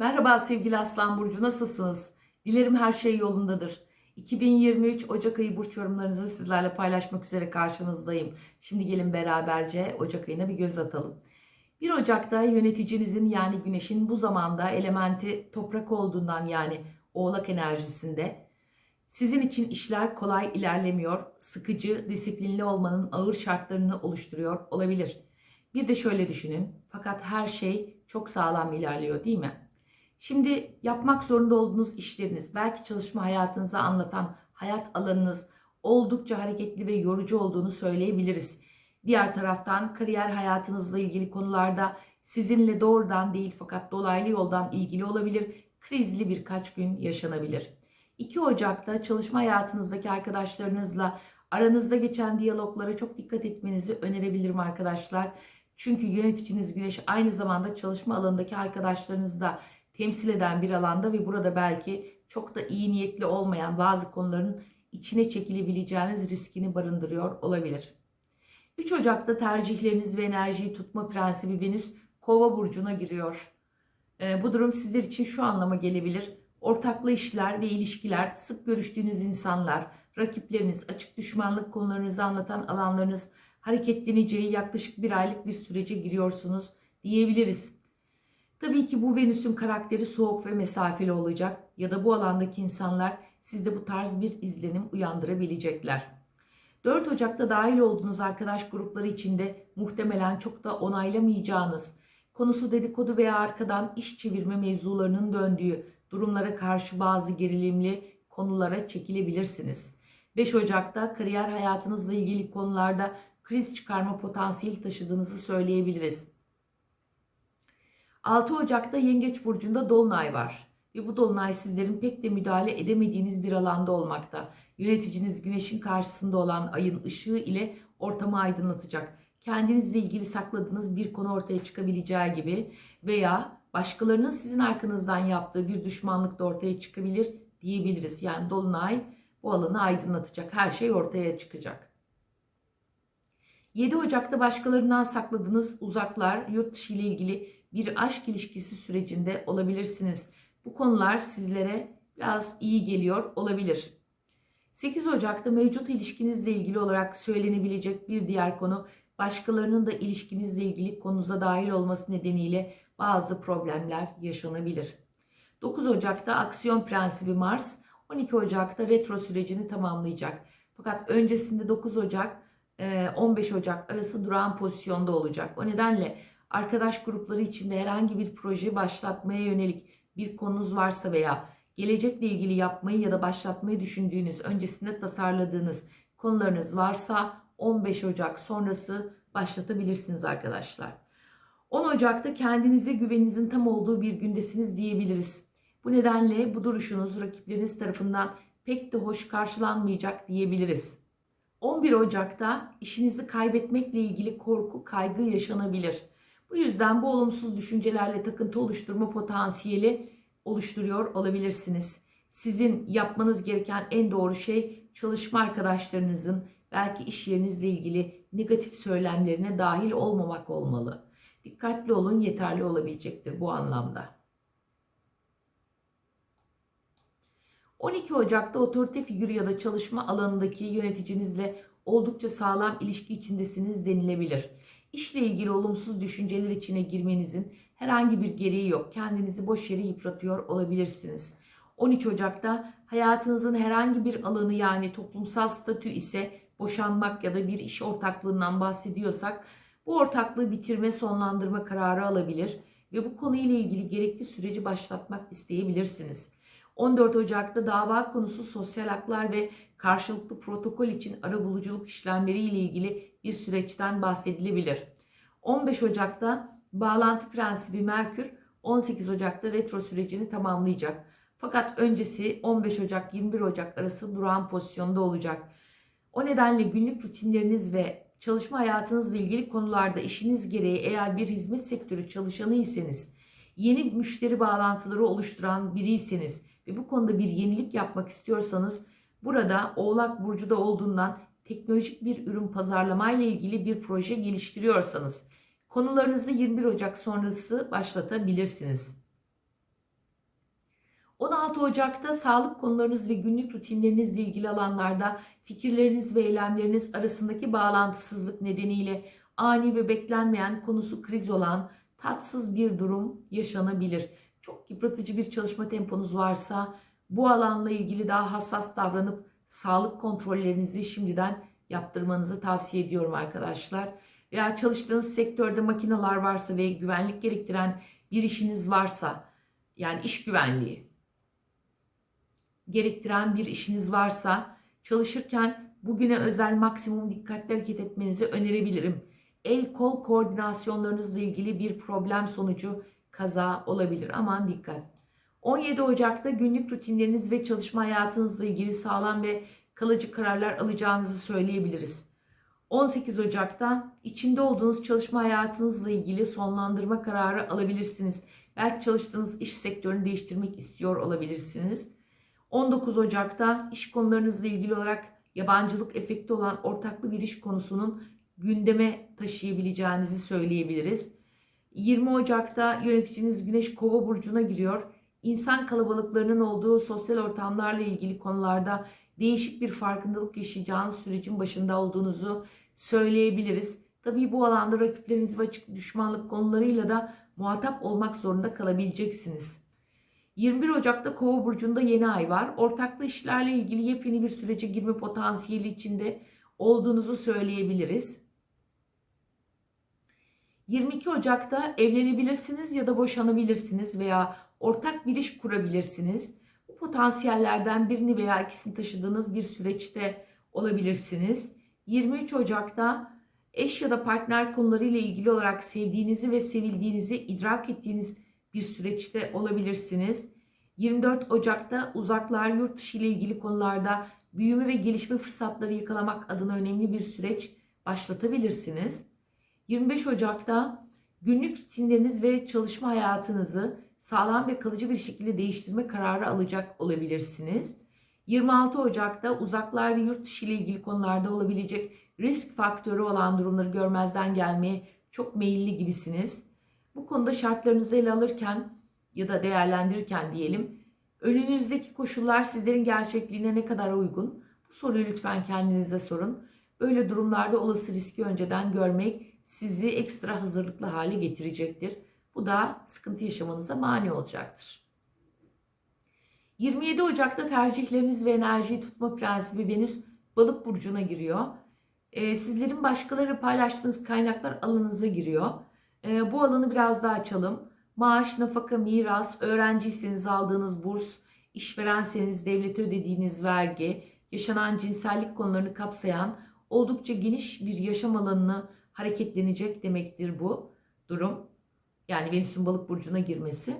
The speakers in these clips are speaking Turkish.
Merhaba sevgili Aslan Burcu nasılsınız? Dilerim her şey yolundadır. 2023 Ocak ayı burç yorumlarınızı sizlerle paylaşmak üzere karşınızdayım. Şimdi gelin beraberce Ocak ayına bir göz atalım. 1 Ocak'ta yöneticinizin yani Güneş'in bu zamanda elementi toprak olduğundan yani Oğlak enerjisinde sizin için işler kolay ilerlemiyor, sıkıcı, disiplinli olmanın ağır şartlarını oluşturuyor olabilir. Bir de şöyle düşünün. Fakat her şey çok sağlam ilerliyor değil mi? Şimdi yapmak zorunda olduğunuz işleriniz, belki çalışma hayatınızı anlatan hayat alanınız oldukça hareketli ve yorucu olduğunu söyleyebiliriz. Diğer taraftan kariyer hayatınızla ilgili konularda sizinle doğrudan değil fakat dolaylı yoldan ilgili olabilir, krizli birkaç gün yaşanabilir. 2 Ocak'ta çalışma hayatınızdaki arkadaşlarınızla aranızda geçen diyaloglara çok dikkat etmenizi önerebilirim arkadaşlar. Çünkü yöneticiniz Güneş aynı zamanda çalışma alanındaki arkadaşlarınızı da temsil eden bir alanda ve burada belki çok da iyi niyetli olmayan bazı konuların içine çekilebileceğiniz riskini barındırıyor olabilir. 3 Ocak'ta tercihleriniz ve enerjiyi tutma prensibi Venüs Kova burcuna giriyor. Ee, bu durum sizler için şu anlama gelebilir. Ortaklı işler ve ilişkiler, sık görüştüğünüz insanlar, rakipleriniz, açık düşmanlık konularınızı anlatan alanlarınız hareketleneceği yaklaşık bir aylık bir sürece giriyorsunuz diyebiliriz. Tabii ki bu Venüs'ün karakteri soğuk ve mesafeli olacak ya da bu alandaki insanlar sizde bu tarz bir izlenim uyandırabilecekler. 4 Ocak'ta dahil olduğunuz arkadaş grupları içinde muhtemelen çok da onaylamayacağınız, konusu dedikodu veya arkadan iş çevirme mevzularının döndüğü durumlara karşı bazı gerilimli konulara çekilebilirsiniz. 5 Ocak'ta kariyer hayatınızla ilgili konularda kriz çıkarma potansiyeli taşıdığınızı söyleyebiliriz. 6 Ocak'ta Yengeç Burcu'nda Dolunay var. Ve bu Dolunay sizlerin pek de müdahale edemediğiniz bir alanda olmakta. Yöneticiniz Güneş'in karşısında olan ayın ışığı ile ortamı aydınlatacak. Kendinizle ilgili sakladığınız bir konu ortaya çıkabileceği gibi veya başkalarının sizin arkanızdan yaptığı bir düşmanlık da ortaya çıkabilir diyebiliriz. Yani Dolunay bu alanı aydınlatacak. Her şey ortaya çıkacak. 7 Ocak'ta başkalarından sakladığınız uzaklar, yurt dışı ile ilgili bir aşk ilişkisi sürecinde olabilirsiniz. Bu konular sizlere biraz iyi geliyor olabilir. 8 Ocak'ta mevcut ilişkinizle ilgili olarak söylenebilecek bir diğer konu başkalarının da ilişkinizle ilgili konunuza dahil olması nedeniyle bazı problemler yaşanabilir. 9 Ocak'ta aksiyon prensibi Mars 12 Ocak'ta retro sürecini tamamlayacak. Fakat öncesinde 9 Ocak 15 Ocak arası durağan pozisyonda olacak. O nedenle arkadaş grupları içinde herhangi bir proje başlatmaya yönelik bir konunuz varsa veya gelecekle ilgili yapmayı ya da başlatmayı düşündüğünüz, öncesinde tasarladığınız konularınız varsa 15 Ocak sonrası başlatabilirsiniz arkadaşlar. 10 Ocak'ta kendinize güveninizin tam olduğu bir gündesiniz diyebiliriz. Bu nedenle bu duruşunuz rakipleriniz tarafından pek de hoş karşılanmayacak diyebiliriz. 11 Ocak'ta işinizi kaybetmekle ilgili korku, kaygı yaşanabilir. Bu yüzden bu olumsuz düşüncelerle takıntı oluşturma potansiyeli oluşturuyor olabilirsiniz. Sizin yapmanız gereken en doğru şey çalışma arkadaşlarınızın belki iş yerinizle ilgili negatif söylemlerine dahil olmamak olmalı. Dikkatli olun yeterli olabilecektir bu anlamda. 12 Ocak'ta otorite figürü ya da çalışma alanındaki yöneticinizle oldukça sağlam ilişki içindesiniz denilebilir. İşle ilgili olumsuz düşünceler içine girmenizin herhangi bir gereği yok. Kendinizi boş yere yıpratıyor olabilirsiniz. 13 Ocak'ta hayatınızın herhangi bir alanı yani toplumsal statü ise boşanmak ya da bir iş ortaklığından bahsediyorsak bu ortaklığı bitirme sonlandırma kararı alabilir ve bu konuyla ilgili gerekli süreci başlatmak isteyebilirsiniz. 14 Ocak'ta dava konusu sosyal haklar ve karşılıklı protokol için arabuluculuk işlemleri ile ilgili bir süreçten bahsedilebilir. 15 Ocak'ta bağlantı prensibi Merkür 18 Ocak'ta retro sürecini tamamlayacak. Fakat öncesi 15 Ocak 21 Ocak arası durağan pozisyonda olacak. O nedenle günlük rutinleriniz ve çalışma hayatınızla ilgili konularda işiniz gereği eğer bir hizmet sektörü çalışanıysanız, yeni müşteri bağlantıları oluşturan biriyseniz ve bu konuda bir yenilik yapmak istiyorsanız burada Oğlak Burcu'da olduğundan teknolojik bir ürün pazarlamayla ilgili bir proje geliştiriyorsanız konularınızı 21 Ocak sonrası başlatabilirsiniz. 16 Ocak'ta sağlık konularınız ve günlük rutinlerinizle ilgili alanlarda fikirleriniz ve eylemleriniz arasındaki bağlantısızlık nedeniyle ani ve beklenmeyen konusu kriz olan tatsız bir durum yaşanabilir. Çok yıpratıcı bir çalışma temponuz varsa bu alanla ilgili daha hassas davranıp sağlık kontrollerinizi şimdiden yaptırmanızı tavsiye ediyorum arkadaşlar. Veya çalıştığınız sektörde makineler varsa ve güvenlik gerektiren bir işiniz varsa yani iş güvenliği gerektiren bir işiniz varsa çalışırken bugüne özel maksimum dikkatli hareket etmenizi önerebilirim. El kol koordinasyonlarınızla ilgili bir problem sonucu kaza olabilir. Aman dikkat. 17 Ocak'ta günlük rutinleriniz ve çalışma hayatınızla ilgili sağlam ve kalıcı kararlar alacağınızı söyleyebiliriz. 18 Ocak'ta içinde olduğunuz çalışma hayatınızla ilgili sonlandırma kararı alabilirsiniz. Belki çalıştığınız iş sektörünü değiştirmek istiyor olabilirsiniz. 19 Ocak'ta iş konularınızla ilgili olarak yabancılık efekti olan ortaklı bir iş konusunun gündeme taşıyabileceğinizi söyleyebiliriz. 20 Ocak'ta yöneticiniz Güneş Kova burcuna giriyor. İnsan kalabalıklarının olduğu sosyal ortamlarla ilgili konularda değişik bir farkındalık yaşayacağınız sürecin başında olduğunuzu söyleyebiliriz. Tabii bu alanda rakipleriniz ve açık düşmanlık konularıyla da muhatap olmak zorunda kalabileceksiniz. 21 Ocak'ta Kova burcunda yeni ay var. Ortaklı işlerle ilgili yepyeni bir sürece girme potansiyeli içinde olduğunuzu söyleyebiliriz. 22 Ocak'ta evlenebilirsiniz ya da boşanabilirsiniz veya ortak bir iş kurabilirsiniz. Bu potansiyellerden birini veya ikisini taşıdığınız bir süreçte olabilirsiniz. 23 Ocak'ta eş ya da partner konularıyla ilgili olarak sevdiğinizi ve sevildiğinizi idrak ettiğiniz bir süreçte olabilirsiniz. 24 Ocak'ta uzaklar yurt dışı ile ilgili konularda büyüme ve gelişme fırsatları yakalamak adına önemli bir süreç başlatabilirsiniz. 25 Ocak'ta günlük rutinleriniz ve çalışma hayatınızı sağlam ve kalıcı bir şekilde değiştirme kararı alacak olabilirsiniz. 26 Ocak'ta uzaklar ve yurt dışı ile ilgili konularda olabilecek risk faktörü olan durumları görmezden gelmeye çok meyilli gibisiniz. Bu konuda şartlarınızı ele alırken ya da değerlendirirken diyelim önünüzdeki koşullar sizlerin gerçekliğine ne kadar uygun? Bu soruyu lütfen kendinize sorun. Böyle durumlarda olası riski önceden görmek sizi ekstra hazırlıklı hale getirecektir. Bu da sıkıntı yaşamanıza mani olacaktır. 27 Ocak'ta tercihleriniz ve enerjiyi tutma prensibi Venüs balık burcuna giriyor. Ee, sizlerin başkaları paylaştığınız kaynaklar alanınıza giriyor. Ee, bu alanı biraz daha açalım. Maaş, nafaka, miras, öğrenciyseniz aldığınız burs, işverenseniz devlete ödediğiniz vergi, yaşanan cinsellik konularını kapsayan oldukça geniş bir yaşam alanını hareketlenecek demektir bu durum. Yani Venüs'ün balık burcuna girmesi.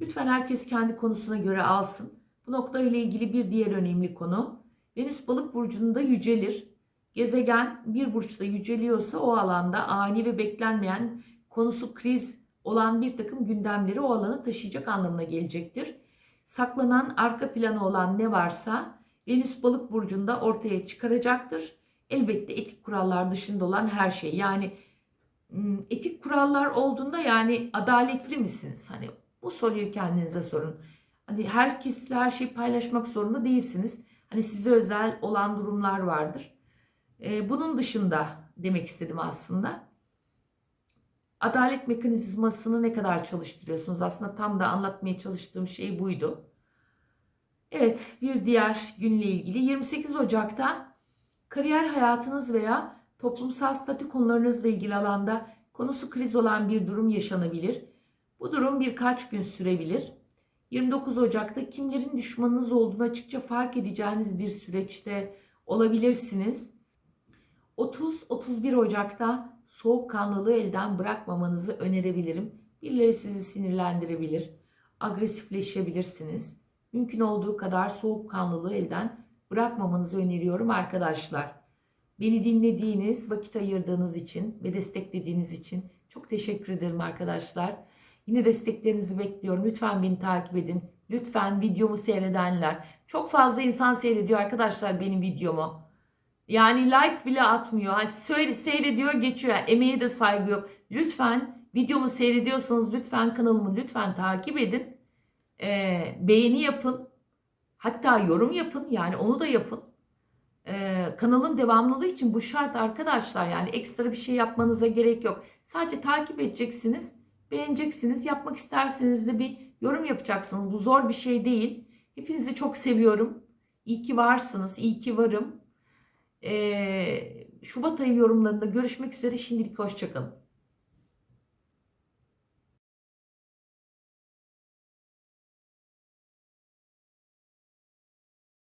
Lütfen herkes kendi konusuna göre alsın. Bu nokta ile ilgili bir diğer önemli konu. Venüs balık burcunda yücelir. Gezegen bir burçta yüceliyorsa o alanda ani ve beklenmeyen konusu kriz olan bir takım gündemleri o alana taşıyacak anlamına gelecektir. Saklanan arka planı olan ne varsa Venüs balık burcunda ortaya çıkaracaktır. Elbette etik kurallar dışında olan her şey. Yani etik kurallar olduğunda yani adaletli misiniz? Hani bu soruyu kendinize sorun. Hani herkesle her şeyi paylaşmak zorunda değilsiniz. Hani size özel olan durumlar vardır. Bunun dışında demek istedim aslında adalet mekanizmasını ne kadar çalıştırıyorsunuz? Aslında tam da anlatmaya çalıştığım şey buydu. Evet, bir diğer günle ilgili 28 Ocak'ta kariyer hayatınız veya toplumsal statü konularınızla ilgili alanda konusu kriz olan bir durum yaşanabilir. Bu durum birkaç gün sürebilir. 29 Ocak'ta kimlerin düşmanınız olduğunu açıkça fark edeceğiniz bir süreçte olabilirsiniz. 30-31 Ocak'ta soğukkanlılığı elden bırakmamanızı önerebilirim. Birileri sizi sinirlendirebilir, agresifleşebilirsiniz. Mümkün olduğu kadar soğukkanlılığı elden bırakmamanızı öneriyorum arkadaşlar. Beni dinlediğiniz, vakit ayırdığınız için ve desteklediğiniz için çok teşekkür ederim arkadaşlar. Yine desteklerinizi bekliyorum. Lütfen beni takip edin. Lütfen videomu seyredenler. Çok fazla insan seyrediyor arkadaşlar benim videomu. Yani like bile atmıyor. Hani söyle, seyrediyor geçiyor. Emeğe de saygı yok. Lütfen videomu seyrediyorsanız lütfen kanalımı lütfen takip edin. Ee, beğeni yapın. Hatta yorum yapın. Yani onu da yapın. Ee, kanalın devamlılığı için bu şart arkadaşlar. Yani ekstra bir şey yapmanıza gerek yok. Sadece takip edeceksiniz. Beğeneceksiniz. Yapmak isterseniz de bir yorum yapacaksınız. Bu zor bir şey değil. Hepinizi çok seviyorum. İyi ki varsınız. İyi ki varım. Ee, Şubat ayı yorumlarında görüşmek üzere. Şimdilik hoşçakalın.